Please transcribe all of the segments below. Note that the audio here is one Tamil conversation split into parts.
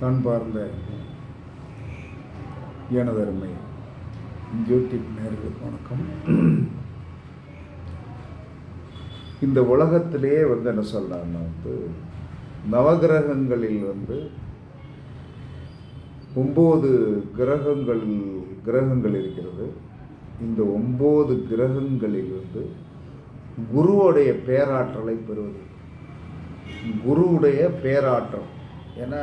கண்பார்ந்த எனதருமை யூடியூப் நேர்களுக்கு வணக்கம். இந்த உலகத்திலேயே வந்து என்ன சொல்லலாம்னா வந்து நவகிரகங்களில் வந்து ஒம்பது கிரகங்கள் கிரகங்கள் இருக்கிறது. இந்த ஒம்பது கிரகங்களில் வந்து குருவுடைய பேராற்றலை பெறுவது. குருவுடைய பேராற்றல். ஏன்னா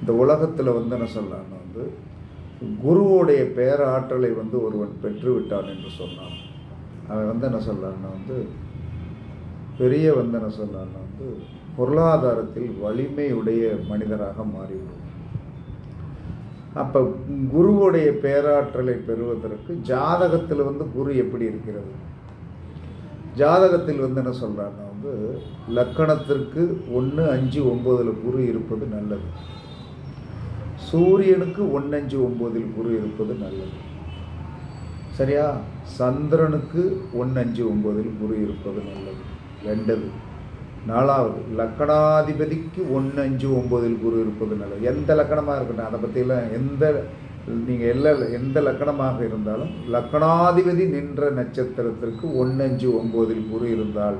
இந்த உலகத்தில் வந்து என்ன சொல்லலாம்னா வந்து குருவுடைய பேராற்றலை வந்து ஒருவன் பெற்றுவிட்டான் என்று சொன்னான். அவன் வந்து என்ன சொல்லலாம்னா வந்து பெரிய வந்து என்ன சொல்லலாம்னா வந்து பொருளாதாரத்தில் வலிமையுடைய மனிதராக மாறிவிடும் அப்போ குருவுடைய பேராற்றலை பெறுவதற்கு ஜாதகத்தில் வந்து குரு எப்படி இருக்கிறது? ஜாதகத்தில் வந்து என்ன சொல்கிறாங்கன்னா வந்து லக்கணத்திற்கு ஒன்று அஞ்சு ஒம்போதில் குரு இருப்பது நல்லது. சூரியனுக்கு ஒன்னஞ்சு அஞ்சு ஒம்போதில் குரு இருப்பது நல்லது. சரியா? சந்திரனுக்கு ஒன்று அஞ்சு ஒம்போதில் குரு இருப்பது நல்லது. ரெண்டது. நாலாவது லக்கணாதிபதிக்கு ஒன்று அஞ்சு ஒம்போதில் குரு இருப்பது நல்லது. எந்த லக்கணமாக இருக்கட்டும் அதை பற்றியெல்லாம் எந்த நீங்கள் எல்லா எந்த லக்கணமாக இருந்தாலும் லக்கணாதிபதி நின்ற நட்சத்திரத்திற்கு ஒன்று அஞ்சு ஒம்போதில் குரு இருந்தால்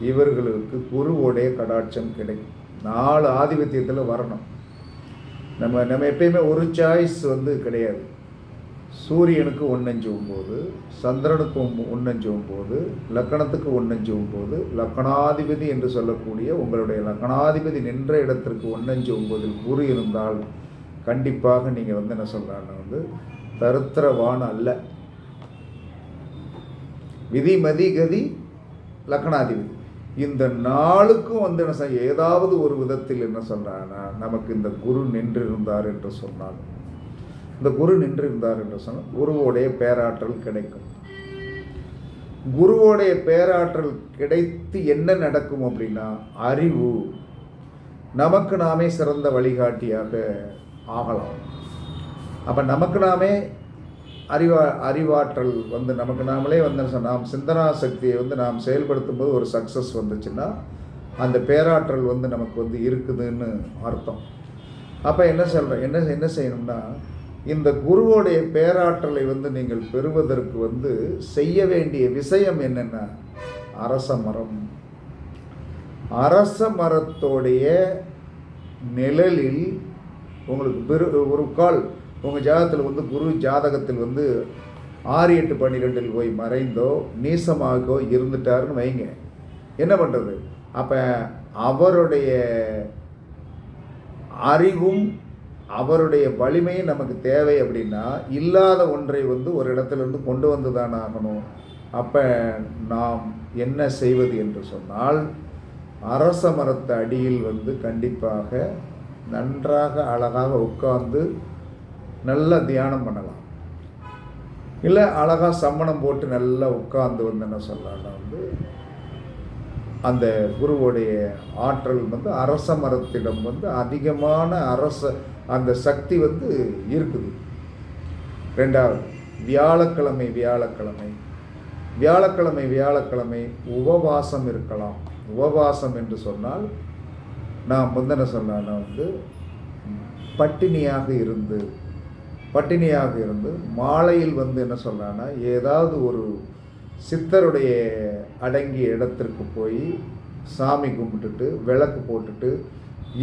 இவர்களுக்கு குருவோடைய கடாட்சம் கிடைக்கும். நாலு ஆதிபத்தியத்தில் வரணும். நம்ம நம்ம எப்பயுமே ஒரு சாய்ஸ் வந்து கிடையாது. சூரியனுக்கு ஒன்னஞ்சும் ஒம்பது சந்திரனுக்கு ஒன்னஞ்சும் ஒம்பது லக்கணத்துக்கு ஒன்னஞ்சும் ஒம்பது லக்கணாதிபதி என்று சொல்லக்கூடிய உங்களுடைய லக்கணாதிபதி நின்ற இடத்திற்கு ஒன்னஞ்சும் ஒம்பதில் குரு இருந்தால் கண்டிப்பாக நீங்கள் வந்து என்ன சொல்கிறாங்க வந்து தருத்திரவான் அல்ல. விதி மதி கதி லக்கணாதிபதி. இந்த நாளுக்கும் வந்து என்ன செய்ய ஏதாவது ஒரு விதத்தில் என்ன சொல்கிறாங்கன்னா நமக்கு இந்த குரு நின்றிருந்தார் என்று சொன்னால் இந்த குரு நின்றிருந்தார் என்று சொன்னால் குருவோடைய பேராற்றல் கிடைக்கும். குருவோடைய பேராற்றல் கிடைத்து என்ன நடக்கும் அப்படின்னா அறிவு. நமக்கு நாமே சிறந்த வழிகாட்டியாக ஆகலாம். அப்போ நமக்கு நாமே அறிவா அறிவாற்றல் வந்து நமக்கு நாமளே வந்து நாம் சிந்தனா சக்தியை வந்து நாம் செயல்படுத்தும் போது ஒரு சக்ஸஸ் வந்துச்சுன்னா அந்த பேராற்றல் வந்து நமக்கு வந்து இருக்குதுன்னு அர்த்தம். அப்போ என்ன சொல்கிறேன் என்ன என்ன செய்யணும்னா இந்த குருவோடைய பேராற்றலை வந்து நீங்கள் பெறுவதற்கு வந்து செய்ய வேண்டிய விஷயம் என்னென்ன அரச மரம். அரச மரத்தோடைய நிழலில் உங்களுக்கு பெரு ஒரு கால் உங்கள் ஜாதகத்தில் வந்து குரு ஜாதகத்தில் வந்து ஆறு எட்டு பன்னிரெண்டில் போய் மறைந்தோ நீசமாகோ இருந்துட்டாருன்னு வைங்க. என்ன பண்ணுறது அப்போ அவருடைய அறிவும் அவருடைய வலிமையும் நமக்கு தேவை அப்படின்னா இல்லாத ஒன்றை வந்து ஒரு இடத்துலேருந்து கொண்டு வந்து தான் ஆகணும். அப்போ நாம் என்ன செய்வது என்று சொன்னால் அரச மரத்து அடியில் வந்து கண்டிப்பாக நன்றாக அழகாக உட்கார்ந்து நல்லா தியானம் பண்ணலாம். இல்லை அழகாக சம்மணம் போட்டு நல்லா உட்கார்ந்து வந்து என்ன சொல்லலாம்னா வந்து அந்த குருவுடைய ஆற்றல் வந்து அரச மரத்திடம் வந்து அதிகமான அரச அந்த சக்தி வந்து இருக்குது. ரெண்டாவது வியாழக்கிழமை வியாழக்கிழமை. வியாழக்கிழமை வியாழக்கிழமை உபவாசம் இருக்கலாம். உபவாசம் என்று சொன்னால் நான் முந்தன சொன்ன வந்து பட்டினியாக இருந்து பட்டினியாக இருந்து மாலையில் வந்து என்ன சொல்கிறான்னா ஏதாவது ஒரு சித்தருடைய அடங்கிய இடத்திற்கு போய் சாமி கும்பிட்டுட்டு விளக்கு போட்டுட்டு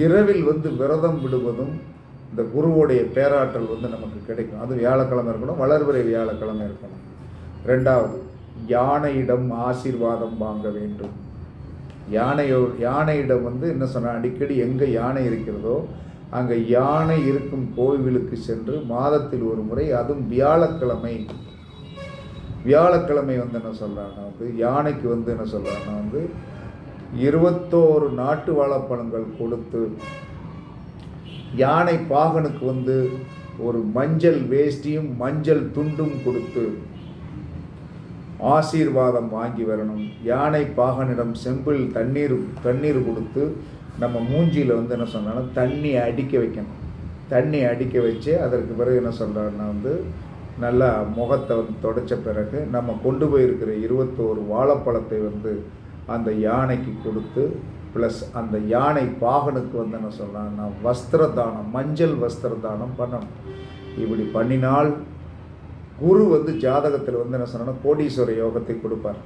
இரவில் வந்து விரதம் விடுவதும் இந்த குருவோடைய பேராற்றல் வந்து நமக்கு கிடைக்கும். அது வியாழக்கிழமை இருக்கணும் வளர்பிறை வியாழக்கிழமை இருக்கணும். ரெண்டாவது யானையிடம் ஆசீர்வாதம் வாங்க வேண்டும். யானையோ யானையிடம் வந்து என்ன சொன்னால் அடிக்கடி எங்கே யானை இருக்கிறதோ அங்கே யானை இருக்கும் கோவிலுக்கு சென்று மாதத்தில் ஒரு முறை அதுவும் வியாழக்கிழமை. வியாழக்கிழமை வந்து என்ன சொல்கிறாங்கன்னா வந்து யானைக்கு வந்து என்ன சொல்கிறாங்கன்னா வந்து இருபத்தோரு நாட்டு வாழைப்பழங்கள் கொடுத்து யானை பாகனுக்கு வந்து ஒரு மஞ்சள் வேஷ்டியும் மஞ்சள் துண்டும் கொடுத்து ஆசீர்வாதம் வாங்கி வரணும். யானை பாகனிடம் செம்பில் தண்ணீர் தண்ணீர் கொடுத்து நம்ம மூஞ்சியில் வந்து என்ன சொன்னாலும் தண்ணி அடிக்க வைக்கணும். தண்ணி அடிக்க வச்சு அதற்கு பிறகு என்ன சொல்கிறாருன்னா வந்து நல்லா முகத்தை வந்து தொடச்ச பிறகு நம்ம கொண்டு போயிருக்கிற இருபத்தோரு வாழைப்பழத்தை வந்து அந்த யானைக்கு கொடுத்து ப்ளஸ் அந்த யானை பாகனுக்கு வந்து என்ன சொல்கிறான்னா வஸ்திர தானம் மஞ்சள் வஸ்திர தானம் பண்ணணும். இப்படி பண்ணினால் குரு வந்து ஜாதகத்தில் வந்து என்ன சொன்னால் கோடீஸ்வர யோகத்தை கொடுப்பார்.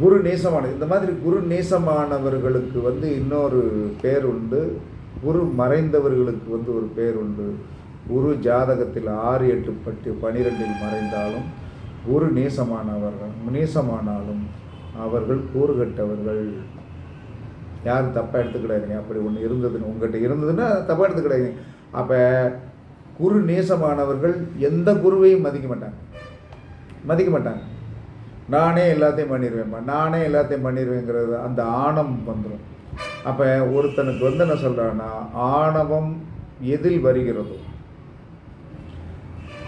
குரு நேசமானது இந்த மாதிரி குரு நேசமானவர்களுக்கு வந்து இன்னொரு பேர் உண்டு குரு மறைந்தவர்களுக்கு வந்து ஒரு பேர் உண்டு குரு ஜாதகத்தில் ஆறு எட்டு பட்டு பனிரெண்டில் மறைந்தாலும் குரு நேசமானவர்கள் நேசமானாலும் அவர்கள் கூறுகட்டவர்கள். யாரும் தப்பாக எடுத்துக்கிடாதீங்க. அப்படி ஒன்று இருந்ததுன்னு உங்கள்கிட்ட இருந்ததுன்னா தப்பாக எடுத்துக்கிடாதீங்க. அப்போ குரு நேசமானவர்கள் எந்த குருவையும் மதிக்க மாட்டாங்க. மதிக்க மாட்டாங்க. நானே எல்லாத்தையும் பண்ணிடுவேன்ப்பா நானே எல்லாத்தையும் பண்ணிடுவேங்கிறது அந்த ஆணவம் வந்துடும் அப்போ ஒருத்தனுக்கு வந்து என்ன சொல்கிறான்னா ஆணவம் எதில் வருகிறதோ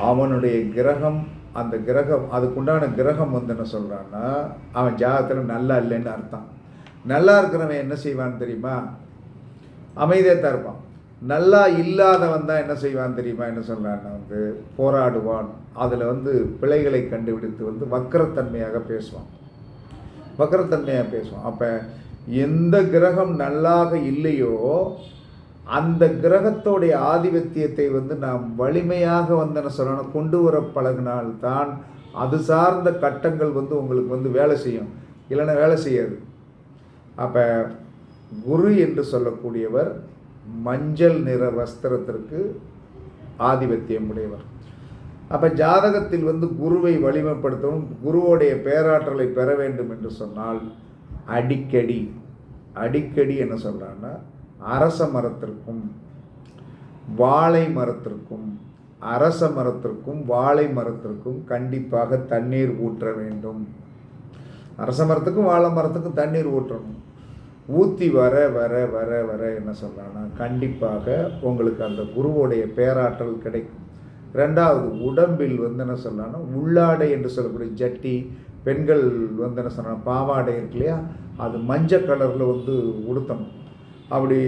அவனுடைய கிரகம் அந்த கிரகம் அதுக்குண்டான கிரகம் வந்து என்ன சொல்கிறான்னா அவன் ஜாதகத்தில் நல்லா இல்லைன்னு அர்த்தம். நல்லா இருக்கிறவன் என்ன செய்வான்னு தெரியுமா? அமைதியாக தான் இருப்பான். நல்லா இல்லாதவன் தான் என்ன செய்வான் தெரியுமா? என்ன சொல்கிறான்னா வந்து போராடுவான். அதில் வந்து பிழைகளை கண்டுபிடித்து வந்து வக்கரத்தன்மையாக பேசுவான். வக்கரத்தன்மையாக பேசுவான். அப்போ எந்த கிரகம் நல்லாக இல்லையோ அந்த கிரகத்தோடைய ஆதிபத்தியத்தை வந்து நாம் வலிமையாக வந்து என்ன சொல்லணும் கொண்டு வர பழகினால்தான் அது சார்ந்த கட்டங்கள் வந்து உங்களுக்கு வந்து வேலை செய்யும். இல்லைன்னா வேலை செய்யாது. அப்போ குரு என்று சொல்லக்கூடியவர் மஞ்சள் நிற வஸ்திரத்திற்கு ஆதிபத்தியம் உடையவர். அப்போ ஜாதகத்தில் வந்து குருவை வலிமைப்படுத்தவும் குருவோடைய பேராற்றலை பெற வேண்டும் என்று சொன்னால் அடிக்கடி அடிக்கடி என்ன சொல்கிறான்னா அரச மரத்திற்கும் வாழை மரத்திற்கும் அரச மரத்திற்கும் வாழை மரத்திற்கும் கண்டிப்பாக தண்ணீர் ஊற்ற வேண்டும். அரச மரத்துக்கும் வாழை மரத்துக்கும் தண்ணீர் ஊற்றணும். ஊற்றி வர வர வர வர என்ன சொல்கிறான்னா கண்டிப்பாக உங்களுக்கு அந்த குருவோடைய பேராற்றல் கிடைக்கும். ரெண்டாவது உடம்பில் வந்து என்ன சொல்லலாம்னா உள்ளாடை என்று சொல்லக்கூடிய ஜட்டி பெண்கள் வந்து என்ன சொல்லலாம் பாவாடை இருக்கு இல்லையா? அது மஞ்சள் கலரில் வந்து உடுத்தணும். அப்படி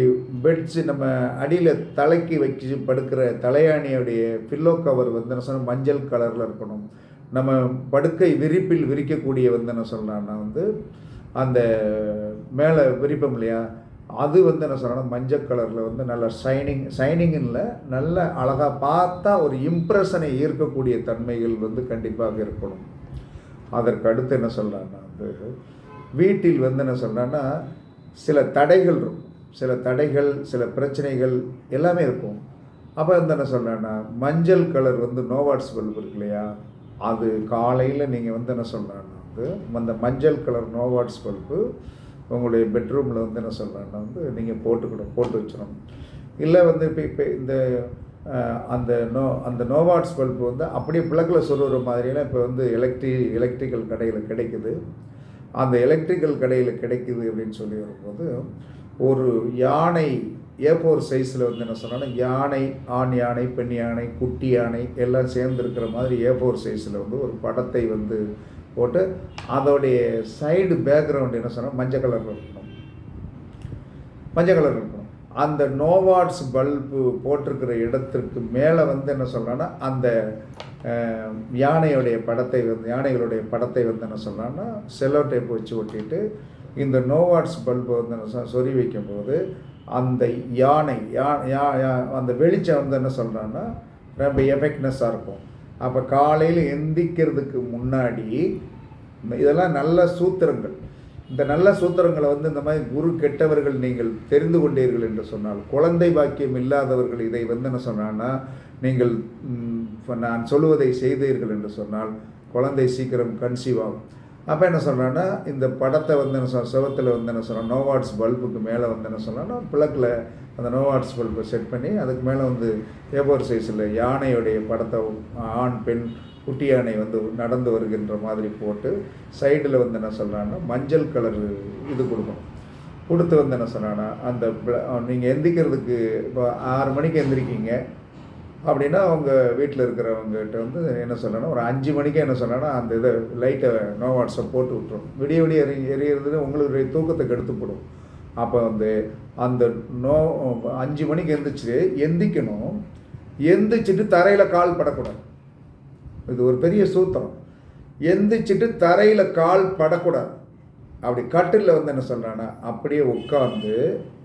பெட்ஸு நம்ம அடியில் தலைக்கு வச்சு படுக்கிற தலையாணியுடைய பில்லோ கவர் வந்து என்ன சொன்னால் மஞ்சள் கலரில் இருக்கணும். நம்ம படுக்கை விரிப்பில் விரிக்கக்கூடிய வந்து என்ன சொல்லலாம்னா வந்து அந்த மேலே விரிப்போம் இல்லையா? அது வந்து என்ன சொல்லணும் மஞ்சள் கலரில் வந்து நல்ல ஷைனிங் ஷைனிங்கில் நல்ல அழகாக பார்த்தா ஒரு இம்ப்ரெஷனை ஈர்க்கக்கூடிய தன்மைகள் வந்து கண்டிப்பாக இருக்கணும். அதற்கு அடுத்து என்ன சொல்கிறான்னா வந்து வீட்டில் வந்து என்ன சொல்கிறான்னா சில தடைகள் இருக்கும். சில தடைகள் சில பிரச்சனைகள் எல்லாமே இருக்கும். அப்போ வந்து என்ன சொல்கிறேன்னா மஞ்சள் கலர் வந்து நோவாட்ஸ் பல்பு இருக்கு இல்லையா அது காலையில் நீங்கள் வந்து என்ன சொல்கிறேன்னா வந்து அந்த மஞ்சள் கலர் நோவாட்ஸ் பல்பு உங்களுடைய பெட்ரூமில் வந்து என்ன சொல்கிறேன்னா வந்து நீங்கள் போட்டுக்கணும் போட்டு வச்சிடணும். இல்லை வந்து இப்போ இப்போ இந்த அந்த நோ அந்த நோவாட்ஸ் பல்ப் வந்து அப்படியே பிளக்கில் சொல்லுற மாதிரியெல்லாம் இப்போ வந்து எலக்ட்ரி எலக்ட்ரிக்கல் கடையில் கிடைக்குது. அந்த எலக்ட்ரிக்கல் கடையில் கிடைக்குது அப்படின்னு சொல்லி வரும்போது ஒரு யானை ஏ ஃபோர் சைஸில் வந்து என்ன சொன்னால் யானை ஆண் யானை பெண் யானை குட்டி யானை எல்லாம் சேர்ந்துருக்கிற மாதிரி ஏ ஃபோர் சைஸில் வந்து ஒரு படத்தை வந்து போட்டு அதோடைய சைடு பேக்ரவுண்ட் என்ன சொன்னால் மஞ்சள் கலரில் இருக்கணும். மஞ்சள் கலர் இருக்கணும். அந்த நோவாட்ஸ் பல்பு போட்டிருக்கிற இடத்திற்கு மேலே வந்து என்ன சொல்கிறான்னா அந்த யானையுடைய படத்தை வந்து யானைகளுடைய படத்தை வந்து என்ன சொல்கிறான்னா செல்லோ டேப் வச்சு ஒட்டிட்டு இந்த நோவாட்ஸ் பல்பு வந்து என்ன சொ- சொறி வைக்கும்போது அந்த யானை யா யா யா- அந்த வெளிச்சம் வந்து என்ன சொல்கிறான்னா ரொம்ப எஃபெக்ட்னஸாக இருக்கும். அப்போ காலையில் எந்திக்கிறதுக்கு முன்னாடி இதெல்லாம் நல்ல சூத்திரங்கள். இந்த நல்ல சூத்திரங்களை வந்து இந்த மாதிரி குரு கெட்டவர்கள் நீங்கள் தெரிந்து கொண்டீர்கள் என்று சொன்னால் குழந்தை பாக்கியம் இல்லாதவர்கள் இதை வந்து என்ன சொன்னான்னா நீங்கள் நான் சொல்லுவதை செய்தீர்கள் என்று சொன்னால் குழந்தை சீக்கிரம் கன்சீவ் ஆகும். அப்போ என்ன சொல்கிறேன்னா இந்த படத்தை வந்து என்ன சொல்ல செவத்தில் வந்து என்ன சொல்கிறோம் நோவாட்ஸ் பல்புக்கு மேலே வந்து என்ன சொல்லணும்னா பிளக்கில் அந்த நோவாட்ஸ் பல்பை செட் பண்ணி அதுக்கு மேலே வந்து ஏபோர் சைஸில் யானையுடைய படத்தை ஆண் பெண் குட்டி யானை வந்து நடந்து வருகின்ற மாதிரி போட்டு சைடில் வந்து என்ன சொல்கிறாங்கன்னா மஞ்சள் கலர் இது கொடுக்கணும். கொடுத்து வந்து என்ன சொன்னான்னா அந்த நீங்கள் எந்திக்கிறதுக்கு இப்போ ஆறு மணிக்கு எந்திரிக்கீங்க அப்படின்னா அவங்க வீட்டில் இருக்கிறவங்ககிட்ட வந்து என்ன சொல்லணும் ஒரு அஞ்சு மணிக்கே என்ன சொல்லணும்னா அந்த இதை லைட்டை நோ வாட்ஸ்அப் போட்டு விட்டுரும். விடிய விடிய எரி எரியறது உங்களுடைய தூக்கத்தை கெடுத்து போடும் அப்போ வந்து அந்த நோ அஞ்சு மணிக்கு எந்திரிச்சு எந்திக்கணும். எந்திரிச்சிட்டு தரையில் கால் படக்கூடாது. இது ஒரு பெரிய சூத்திரம். எந்திரிச்சிட்டு தரையில் கால் படக்கூடாது. அப்படி கட்டிலில் வந்து என்ன சொல்கிறான்னா அப்படியே உட்காந்து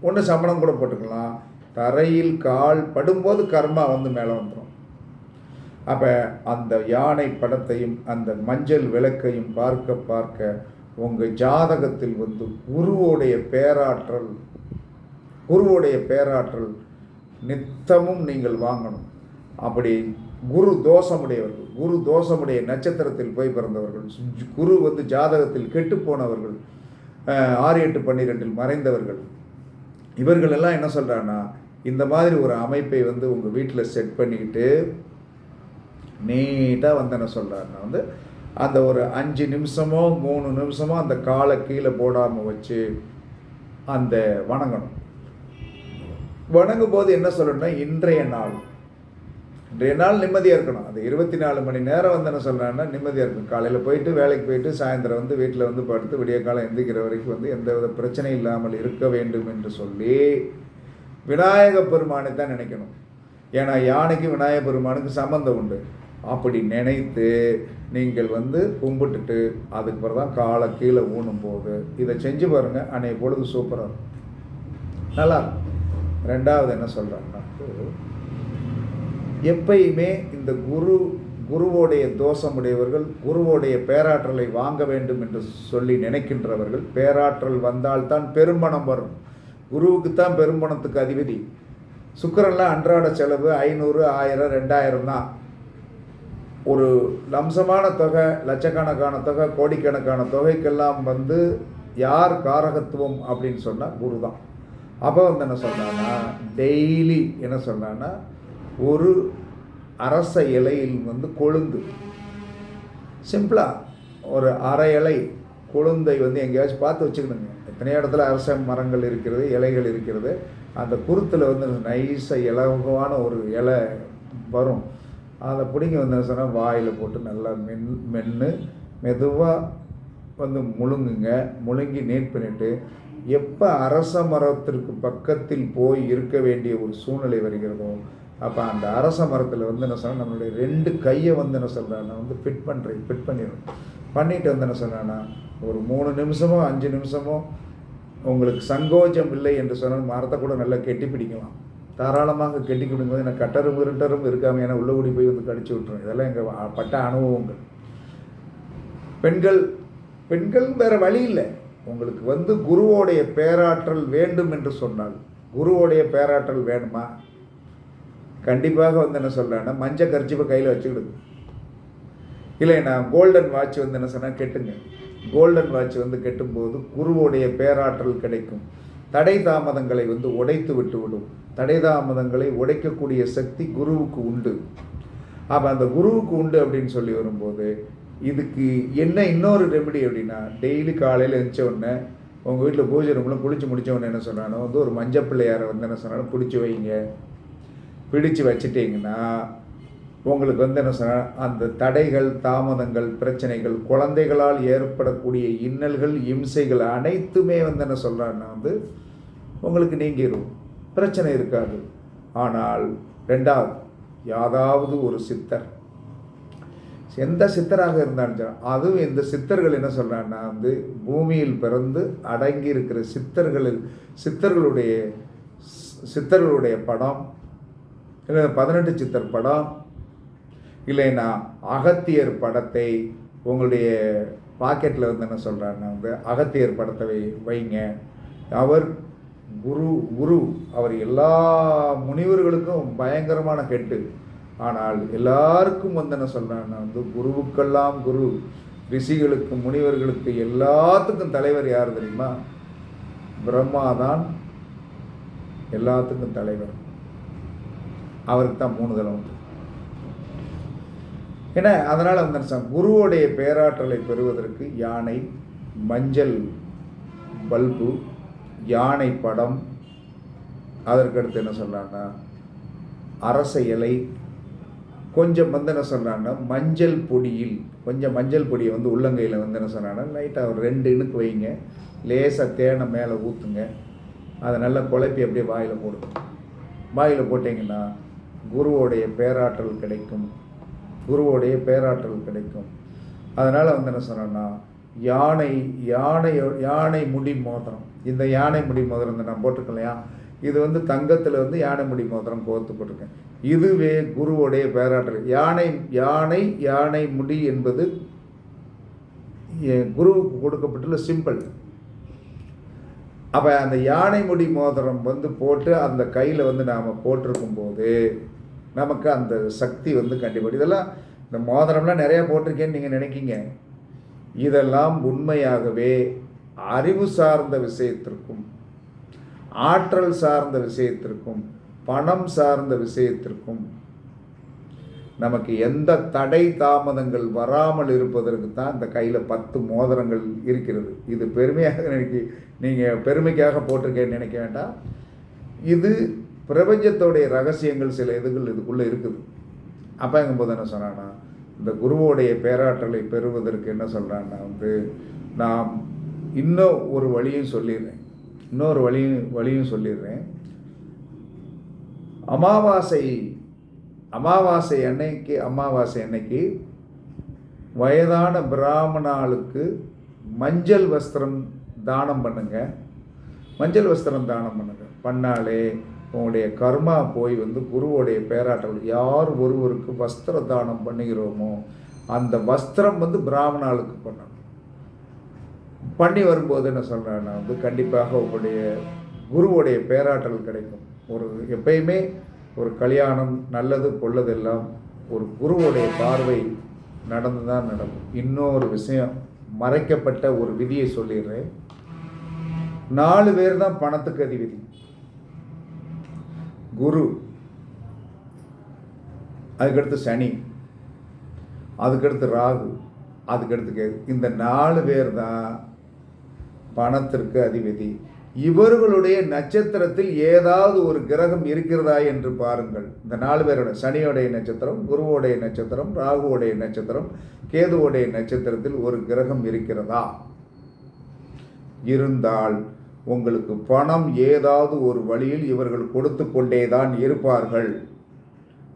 ஒன்று சம்பளம் கூட போட்டுக்கலாம். தரையில் கால் படும்போது கர்மா வந்து மேலே வந்துடும் அப்போ அந்த யானை படத்தையும் அந்த மஞ்சள் விளக்கையும் பார்க்க பார்க்க உங்கள் ஜாதகத்தில் வந்து குருவோடைய பேராற்றல் குருவோடைய பேராற்றல் நித்தமும் நீங்கள் வாங்கணும். அப்படி குரு தோஷமுடையவர்கள் குரு தோஷமுடைய நட்சத்திரத்தில் போய் பிறந்தவர்கள் குரு வந்து ஜாதகத்தில் கெட்டு போனவர்கள் ஆறு எட்டு பன்னிரெண்டில் மறைந்தவர்கள் இவர்களெல்லாம் என்ன சொல்கிறாங்கன்னா இந்த மாதிரி ஒரு அமைப்பை வந்து உங்கள் வீட்டில் செட் பண்ணிக்கிட்டு நீட்டாக வந்து என்ன சொல்கிறாருன்னா வந்து அந்த ஒரு அஞ்சு நிமிஷமோ மூணு நிமிஷமோ அந்த காலை கீழே போடாமல் வச்சு அந்த வணங்கணும். வணங்கும் போது என்ன சொல்லணும்னா இன்றைய நாள். இன்றைய நாள் நிம்மதியாக இருக்கணும். அது இருபத்தி நாலு மணி நேரம் வந்து என்ன சொல்கிறாங்கன்னா நிம்மதியாக இருக்கணும். காலையில் போயிட்டு வேலைக்கு போயிட்டு சாயந்தரம் வந்து வீட்டில் வந்து படுத்து விடிய காலம் எந்திக்கிற வரைக்கும் வந்து எந்த வித பிரச்சனையும் இல்லாமல் இருக்க வேண்டும் என்று சொல்லி விநாயக பெருமானை தான் நினைக்கணும். ஏன்னா யானைக்கு விநாயக பெருமானுக்கு சம்மந்தம் உண்டு. அப்படி நினைத்து நீங்கள் வந்து கும்பிட்டுட்டு அதுக்கு பிறகு தான் காலை கீழே ஊனும் போது இதை செஞ்சு பாருங்கள் அன்னைய பொழுது சூப்பராக இருக்கும். நல்லா ரெண்டாவது என்ன சொல்கிறாங்கன்னா எப்பயுமே இந்த குரு குருவோடைய தோஷமுடையவர்கள் குருவோடைய பேராற்றலை வாங்க வேண்டும் என்று சொல்லி நினைக்கின்றவர்கள் பேராற்றல் வந்தால்தான் பெருமணம் வரும். குருவுக்கு தான் பெரும்பணத்துக்கு அதிபதி. சுக்கிரன்லாம் அன்றாட செலவு ஐநூறு ஆயிரம் ரெண்டாயிரம் தான். ஒரு லம்சமான தொகை லட்சக்கணக்கான தொகை கோடிக்கணக்கான தொகைக்கெல்லாம் வந்து யார் காரகத்துவம் அப்படின்னு சொன்னால் குரு தான். அப்போ வந்து என்ன சொன்னான்னா டெய்லி என்ன சொன்னான்னா ஒரு அரச இலையில் வந்து கொழுந்து. சிம்பிளாக ஒரு அரை இலை கொழுந்தை வந்து எங்கேயாச்சும் பார்த்து வச்சுக்கணுங்க. நிறைய இடத்துல அரச மரங்கள் இருக்கிறது இலைகள் இருக்கிறது. அந்த குருத்தில் வந்து நைஸாக இலகுவான ஒரு இலை வரும். அதை பிடிங்கி வந்து என்ன சொன்னால் வாயில் போட்டு நல்லா மென் மென்று மெதுவாக வந்து முழுங்குங்க. முழுங்கி நீட் பண்ணிட்டு எப்போ அரச மரத்திற்கு பக்கத்தில் போய் இருக்க வேண்டிய ஒரு சூழ்நிலை வருகிறதோ அப்போ அந்த அரச மரத்தில் வந்து என்ன சொன்னால் நம்மளுடைய ரெண்டு கையை வந்து என்ன சொல்கிறேன்னா வந்து ஃபிட் பண்ணுறேன் ஃபிட் பண்ணிடணும். பண்ணிட்டு வந்து என்ன சொல்கிறேன்னா ஒரு மூணு நிமிஷமோ அஞ்சு நிமிஷமோ உங்களுக்கு சங்கோஜம் இல்லை என்று சொன்னால் மரத்தை கூட நல்லா கெட்டி பிடிக்கலாம். தாராளமாக கெட்டி பிடிக்கும்போது எனக்கு கட்டரும் இருட்டரும் இருக்காமல் ஏன்னா உள்ள கூடி போய் வந்து கடிச்சு விட்டுரும். இதெல்லாம் எங்கள் பட்ட அனுபவங்கள். பெண்கள் பெண்கள் வேற வழி இல்லை. உங்களுக்கு வந்து குருவோடைய பேராற்றல் வேண்டும் என்று சொன்னால் குருவோடைய பேராற்றல் வேணுமா? கண்டிப்பாக வந்து என்ன சொல்கிறேன்னா மஞ்சள் கர்ச்சிப்பை கையில் வச்சுக்கிடுங்க. இல்லை நான் கோல்டன் வாட்ச் வந்து என்ன சொன்னால் கெட்டுங்க. கோல்டன் வாட்ச் வந்து கெட்டும்போது குருவோடைய பேராற்றல் கிடைக்கும். தடை தாமதங்களை வந்து உடைத்து விட்டு விடும். தடை தாமதங்களை உடைக்கக்கூடிய சக்தி குருவுக்கு உண்டு. அப்போ அந்த குருவுக்கு உண்டு அப்படின்னு சொல்லி வரும்போது இதுக்கு என்ன இன்னொரு ரெமெடி அப்படின்னா டெய்லி காலையில் எழுந்த உடனே உங்கள் வீட்டில் பூஜை ரூமில் குளிச்சு முடித்தவொடனே என்ன சொன்னாலும் வந்து ஒரு மஞ்சள் பிள்ளையாரை வந்து என்ன சொன்னாலும் பிடிச்சி வைங்க. பிடிச்சு வச்சுட்டிங்கன்னா உங்களுக்கு வந்து என்ன சொன்னால் அந்த தடைகள் தாமதங்கள் பிரச்சனைகள் குழந்தைகளால் ஏற்படக்கூடிய இன்னல்கள் இம்சைகள் அனைத்துமே வந்து என்ன சொல்கிறான்னா வந்து உங்களுக்கு நீங்கிரும். பிரச்சனை இருக்காது. ஆனால் ரெண்டாவது யாதாவது ஒரு சித்தர். எந்த சித்தராக இருந்தாலும் சரி அதுவும் இந்த சித்தர்கள் என்ன சொல்கிறாங்கன்னா வந்து பூமியில் பிறந்து அடங்கி இருக்கிற சித்தர்களில் சித்தர்களுடைய சித்தர்களுடைய படம் இல்லை பதினெட்டு சித்தர் படம் இல்லைன்னா அகத்தியர் படத்தை உங்களுடைய பாக்கெட்டில் வந்து என்ன சொல்கிறாருன்னா வந்து அகத்தியர் படத்தை வை வைங்க. அவர் குரு குரு. அவர் எல்லா முனிவர்களுக்கும் பயங்கரமான கெட்டு ஆனால் எல்லாருக்கும் வந்து என்ன சொல்கிறாருன்னா வந்து குருவுக்கெல்லாம் குரு. ரிஷிகளுக்கு முனிவர்களுக்கு எல்லாத்துக்கும் தலைவர் யார் தெரியுமா? பிரம்மா தான் எல்லாத்துக்கும் தலைவர். அவருக்கு தான் மூணு தலை உண்டு. ஏன்னா அதனால் வந்து குருவோடைய பேராற்றலை பெறுவதற்கு யானை மஞ்சள் பல்பு யானை படம் அதற்கடுத்து என்ன சொல்கிறாங்கன்னா அரச இலை கொஞ்சம் வந்து என்ன சொல்கிறாங்கன்னா மஞ்சள் பொடியில் கொஞ்சம் மஞ்சள் பொடியை வந்து உள்ளங்கையில் வந்து என்ன சொல்கிறாங்கன்னா லைட்டாக ஒரு ரெண்டு இணுக்கு வைங்க. லேசாக தேனை மேலே ஊற்றுங்க அதை நல்லா குழப்பி அப்படியே வாயில் போடுங்க வாயில் போட்டிங்கன்னா குருவோடைய பேராற்றல் கிடைக்கும். குருவோடைய பேராற்றல் கிடைக்கும். அதனால் வந்து என்ன சொன்னோன்னா யானை யானை யானை முடி மோதிரம். இந்த யானை முடி மோதிரம் இந்த நான் போட்டிருக்கேன் இல்லையா? இது வந்து தங்கத்தில் வந்து யானை முடி மோதிரம் கோர்த்து போட்டிருக்கேன். இதுவே குருவோடைய பேராற்றல். யானை யானை யானை முடி என்பது குருவுக்கு கொடுக்கப்பட்டுள்ள சிம்பிள் அப்போ அந்த யானை முடி மோதிரம் வந்து போட்டு அந்த கையில் வந்து நாம் போட்டிருக்கும் போது நமக்கு அந்த சக்தி வந்து கண்டிப்பாக இதெல்லாம் இந்த மோதிரம்லாம் நிறையா போட்டிருக்கேன்னு நீங்கள் நினைக்கிங்க. இதெல்லாம் உண்மையாகவே அறிவு சார்ந்த விஷயத்திற்கும் ஆற்றல் சார்ந்த விஷயத்திற்கும் பணம் சார்ந்த விஷயத்திற்கும் நமக்கு எந்த தடை தாமதங்கள் வராமல் இருப்பதற்கு தான் இந்த கையில் பத்து மோதிரங்கள் இருக்கிறது. இது பெருமையாக நினைக்க நீங்கள் பெருமைக்காக போட்டிருக்கேன்னு நினைக்க வேண்டாம். இது பிரபஞ்சத்தோடைய ரகசியங்கள் சில இதுகள் இதுக்குள்ளே இருக்குது. அப்போங்கும்போது என்ன சொன்னான்னா இந்த குருவோடைய பேராற்றலை பெறுவதற்கு என்ன சொல்கிறான்னா வந்து நாம் இன்னும் ஒரு வழியும் சொல்லிடுறேன். இன்னொரு வழியும் வழியும் சொல்லிடுறேன். அமாவாசை அமாவாசை அன்னைக்கு அமாவாசை அன்னைக்கு வயதான பிராமணாளுக்கு மஞ்சள் வஸ்திரம் தானம் பண்ணுங்க. மஞ்சள் வஸ்திரம் தானம் பண்ணுங்க. பண்ணாலே உங்களுடைய கர்மா போய் வந்து குருவோடைய பேராற்றல் யார் ஒருவருக்கு வஸ்திர தானம் பண்ணுகிறோமோ அந்த வஸ்திரம் வந்து பிராமணாளுக்கு பண்ணணும். பண்ணி வரும்போது என்ன சொல்கிறேன்னா வந்து கண்டிப்பாக உங்களுடைய குருவுடைய பேராற்றல் கிடைக்கும். ஒரு எப்பயுமே ஒரு கல்யாணம் நல்லது கொள்ளதெல்லாம் ஒரு குருவுடைய பார்வை நடந்து தான் நடக்கும். இன்னொரு விஷயம் மறைக்கப்பட்ட ஒரு விதியை சொல்லிடுறேன். நாலு பேர் தான் பணத்துக்கு அதிபதி. குரு. அதுக்கடுத்து சனி. அதுக்கடுத்து ராகு. அதுக்கடுத்து கேது. இந்த நாலு பேர் தான் பணத்திற்கு அதிபதி. இவர்களுடைய நட்சத்திரத்தில் ஏதாவது ஒரு கிரகம் இருக்கிறதா என்று பாருங்கள். இந்த நாலு பேரோட சனியோடைய நட்சத்திரம் குருவோடைய நட்சத்திரம் ராகுவோடைய நட்சத்திரம் கேதுவோடைய நட்சத்திரத்தில் ஒரு கிரகம் இருக்கிறதா? இருந்தால் உங்களுக்கு பணம் ஏதாவது ஒரு வழியில் இவர்கள் கொடுத்து கொண்டே தான் இருப்பார்கள்.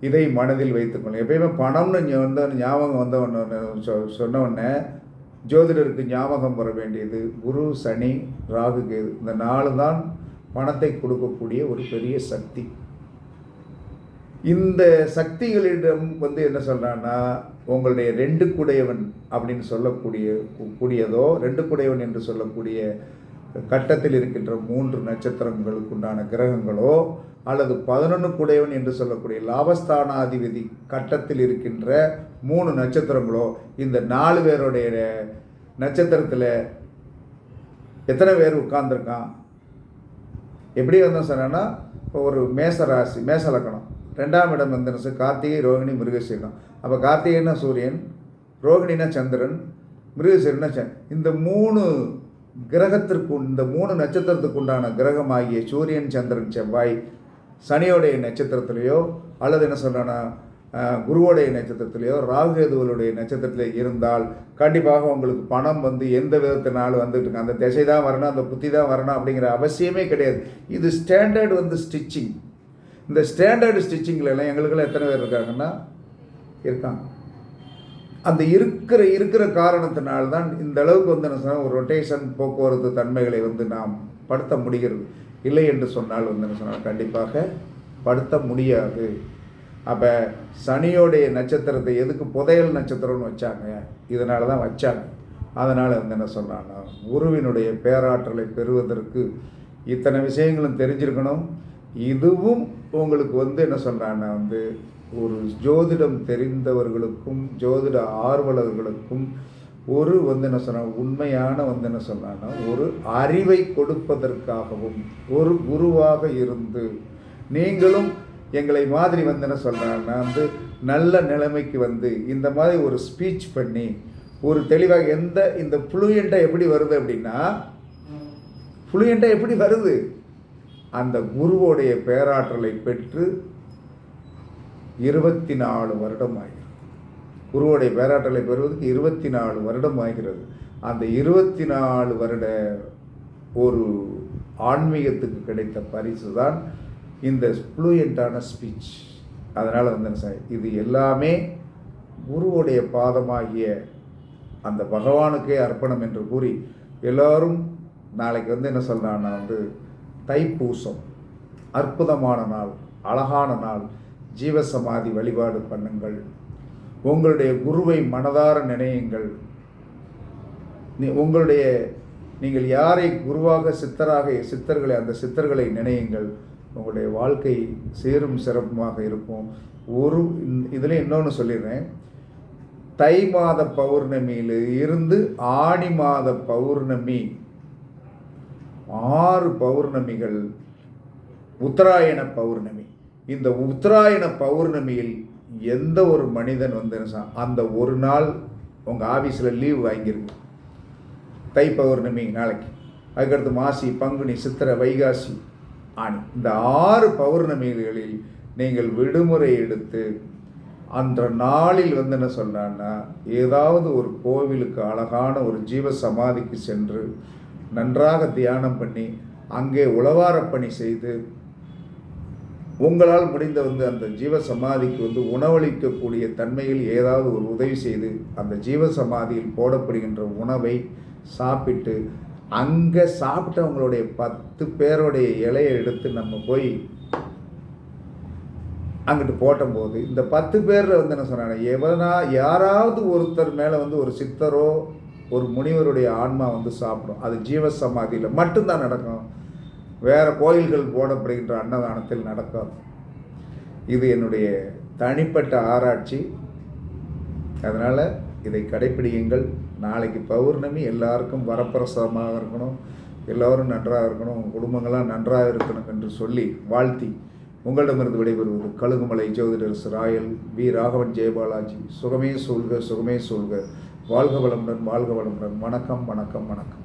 இதை மனதில் வைத்துக்கொள்ளும் எப்பயுமே பணம்னு இங்க ஞாபகம் வந்த உடனே சொ- சொன்ன ஜோதிடருக்கு ஞாபகம் வர வேண்டியது குரு சனி ராகு கேது. இந்த நாலு தான் பணத்தை கொடுக்கக்கூடிய ஒரு பெரிய சக்தி. இந்த சக்திகளிடம் வந்து என்ன சொல்கிறான்னா உங்களுடைய ரெண்டு குடையவன் அப்படின்னு சொல்லக்கூடிய கூடியதோ ரெண்டு குடையவன் என்று சொல்லக்கூடிய கட்டத்தில் இருக்கின்ற மூன்று நட்சத்திரங்களுக்கு உண்டான கிரகங்களோ அல்லது பதினொன்றுக்குடையவன் என்று சொல்லக்கூடிய லாபஸ்தானாதிபதி கட்டத்தில் இருக்கின்ற மூணு நட்சத்திரங்களோ இந்த நாலு பேருடைய நட்சத்திரத்தில் எத்தனை பேர் உட்கார்ந்துருக்கான்? எப்படி வந்தோம் சொன்னேன்னா இப்போ ஒரு மேச ராசி மேச லக்கணம். ரெண்டாம் இடம் வந்துருச்சு கார்த்திகை ரோகிணி மிருகசீரம் அப்போ கார்த்திகைன்னா சூரியன் ரோகிணினா சந்திரன் மிருகசீரனா இந்த மூணு கிரகத்திற்கு இந்த மூணு நட்சத்திரத்துக்கு உண்டான கிரகமாகிய சூரியன் சந்திரன் செவ்வாய் சனியோடைய நட்சத்திரத்திலேயோ அல்லது என்ன சொல்கிறேன்னா குருவோடைய நட்சத்திரத்திலேயோ ராகுகேதுவலுடைய நட்சத்திரத்திலே இருந்தால் கண்டிப்பாக உங்களுக்கு பணம் வந்து எந்த விதத்தினாலும் வந்துட்டு இருக்கு. அந்த திசை தான் வரணும் அந்த புத்தி தான் வரணும் அப்படிங்கிற அவசியமே கிடையாது. இது ஸ்டாண்டர்ட் வந்து ஸ்டிச்சிங் இந்த ஸ்டாண்டர்டு ஸ்டிச்சிங்கில் எல்லாம் எங்களுக்கெல்லாம் எத்தனை பேர் இருக்காங்கன்னா இருக்காங்க. அந்த இருக்கிற இருக்கிற காரணத்தினால்தான் இந்த அளவுக்கு வந்து என்ன சொன்னால் ஒரு ரொட்டேஷன் போக்குவரத்து தன்மைகளை வந்து நாம் படுத்த முடிகிறது. இல்லை என்று சொன்னால் வந்து என்ன சொன்னால் கண்டிப்பாக படுத்த முடியாது. அப்போ சனியோடைய நட்சத்திரத்தை எதுக்கு புதையல் நட்சத்திரம்னு வச்சாங்க இதனால தான் வச்சாங்க. அதனால் வந்து என்ன சொன்னான்னா குருவினுடைய பேராற்றலை பெறுவதற்கு இத்தனை விஷயங்களும் தெரிஞ்சிருக்கணும். இதுவும் உங்களுக்கு வந்து என்ன சொல்கிறான்னா வந்து ஒரு ஜோதிடம் தெரிந்தவர்களுக்கும் ஜோதிட ஆர்வலர்களுக்கும் ஒரு வந்து என்ன சொன்ன உண்மையான வந்து என்ன சொன்னான்னா ஒரு அறிவை கொடுப்பதற்காகவும் ஒரு குருவாக இருந்து நீங்களும் எங்களை மாதிரி வந்து என்ன சொல்கிறாங்கன்னா வந்து நல்ல நிலைமைக்கு வந்து இந்த மாதிரி ஒரு ஸ்பீச் பண்ணி ஒரு தெளிவாக எந்த இந்த ஃப்ளூயண்ட்டாக எப்படி வருது அப்படின்னா ஃப்ளூயண்ட்டாக எப்படி வருது? அந்த குருவோடைய பேராற்றலை பெற்று இருபத்தி நாலு வருடம் ஆகிறது குருவோடைய பேராற்றலை பெறுவதற்கு இருபத்தி நாலு வருடம் ஆகிறது அந்த இருபத்தி நாலு வருட ஒரு ஆன்மீகத்துக்கு கிடைத்த பரிசு தான் இந்த ஃப்ளூயண்ட்டான ஸ்பீச் அதனால் வந்து சார் இது எல்லாமே குருவுடைய பாதமாகிய அந்த பகவானுக்கே அர்ப்பணம் என்று கூறி எல்லோரும் நாளைக்கு வந்து என்ன சொல்கிறான்னா வந்து தைப்பூசம். அற்புதமான நாள் அழகான நாள் ஜீவசமாதி வழிபாடு பண்ணுங்கள். உங்களுடைய குருவை மனதார நினையுங்கள். நீ உங்களுடைய நீங்கள் யாரை குருவாக சித்தராக சித்தர்களை அந்த சித்தர்களை நினையுங்கள். உங்களுடைய வாழ்க்கை சீரும் சிறப்புமாக இருக்கும். ஒரு இதில் இன்னொன்று சொல்லிடுறேன். தை மாத பௌர்ணமியில் இருந்து ஆடி மாத பௌர்ணமி ஆறு பௌர்ணமிகள் உத்தராயண பௌர்ணமி. இந்த உத்தராயண பௌர்ணமியில் எந்த ஒரு மனிதன் வந்து என்ன அந்த ஒரு நாள் உங்கள் ஆஃபீஸில் லீவ் வாங்கியிருக்கு தை பௌர்ணமி நாளைக்கு. அதுக்கடுத்து மாசி பங்குனி சித்திரை வைகாசி ஆணி இந்த ஆறு பௌர்ணமிகளில் நீங்கள் விடுமுறை எடுத்து அந்த நாளில் வந்து என்ன சொல்கிறான்னா ஏதாவது ஒரு கோவிலுக்கு அழகான ஒரு ஜீவ சமாதிக்கு சென்று நன்றாக தியானம் பண்ணி அங்கே உளவாரப்பணி செய்து உங்களால் முடிந்த வந்து அந்த ஜீவ சமாதிக்கு வந்து உணவளிக்கக்கூடிய தன்மையில் ஏதாவது ஒரு உதவி செய்து அந்த ஜீவ சமாதியில் போடப்படுகின்ற உணவை சாப்பிட்டு அங்கே சாப்பிட்டவங்களுடைய பத்து பேருடைய இலையை எடுத்து நம்ம போய் அங்கிட்டு போட்டபோது இந்த பத்து பேரில் வந்து என்ன சொன்னாங்க எவனா யாராவது ஒருத்தர் மேலே வந்து ஒரு சித்தரோ ஒரு முனிவருடைய ஆன்மா வந்து சாப்பிடும். அது ஜீவ சமாதியில் மட்டும்தான் நடக்கும். வேறு கோயில்கள் போடப்படுகின்ற அன்னதானத்தில் நடக்காது. இது என்னுடைய தனிப்பட்ட ஆராய்ச்சி. அதனால் இதை கடைப்பிடியுங்கள். நாளைக்கு பௌர்ணமி எல்லாருக்கும் வரப்பிரசமாக இருக்கணும். எல்லோரும் நன்றாக இருக்கணும். உங்கள் குடும்பங்கள்லாம் நன்றாக இருக்கணும் என்று சொல்லி வாழ்த்தி உங்களிடமிருந்து விடைபெறுவது கழுகுமலை ஜோதிடர் ராயல் வி. ராகவன் ஜெயபாலாஜி. சுகமே சூழ்க சுகமே சூழ்க. வாழ்க வளமுடன் வாழ்க வளமுடன். வணக்கம் வணக்கம் வணக்கம்.